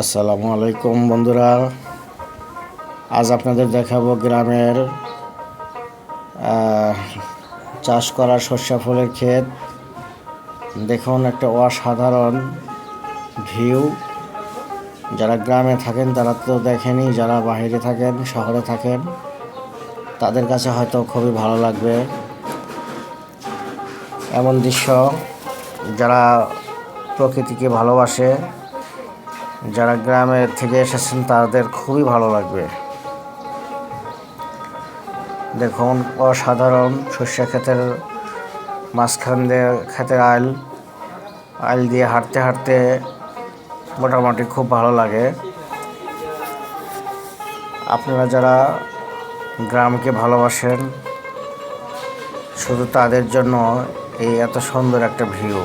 আসসালামু আলাইকুম, বন্ধুরা। আজ আপনাদের দেখাবো গ্রামের চাষ করা সর্ষা ফুলের ক্ষেত। দেখুন, একটা অসাধারণ ভিউ। যারা গ্রামে থাকেন, তারা তো দেখেনি, যারা বাইরে থাকেন, শহরে থাকেন, তাদের কাছে হয়তো খুবই ভালো লাগবে। এমন দৃশ্য যারা প্রকৃতিকে ভালোবাসে যারা গ্রামে থেকে এসেছেন, তাদের খুবই ভালো লাগবে। দেখুন, অসাধারণ সর্ষে ক্ষেতের মাঝখান দিয়ে ক্ষেতের আইল আইল দিয়ে হাঁটতে হাঁটতে মোটামুটি খুব ভালো লাগে। আপনারা যারা গ্রামকে ভালোবাসেন, শুধু তাদের জন্য এই এত সুন্দর একটা ভিউ।